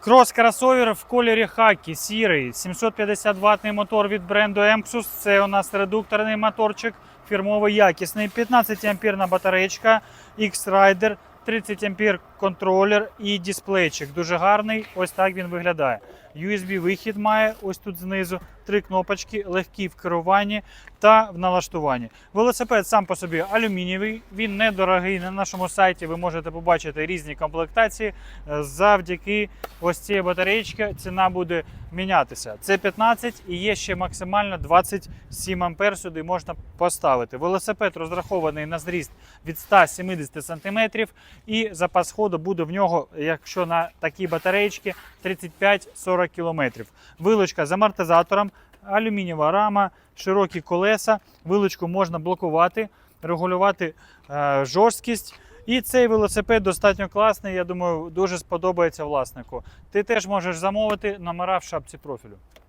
Крос-кросовер в кольорі хакі, сірий, 750 ватний мотор від бренду Emxus. Це у нас редукторний моторчик, фірмовий якісний. 15 ампірна батареєчка, X-Rider, 30 ампір контролер і дисплейчик. Дуже гарний. Ось так він виглядає. USB-вихід має ось тут знизу, три кнопочки, легкі в керуванні та в налаштуванні. Велосипед сам по собі алюмінієвий, він недорогий. На нашому сайті ви можете побачити різні комплектації. Е, Завдяки ось цієї батареєчки ціна буде мінятися. Це 15 і є ще максимально 27 ампер сюди можна поставити. Велосипед розрахований на зріст від 170 см і запас ходу буде в нього, якщо на такій батареєчці 35-40 км. Вилочка з амортизатором, алюмінієва рама, широкі колеса. Вилочку можна блокувати, регулювати е, жорсткість. І цей велосипед достатньо класний. Я думаю, дуже сподобається власнику. Ти теж можеш замовити номера в шапці профілю.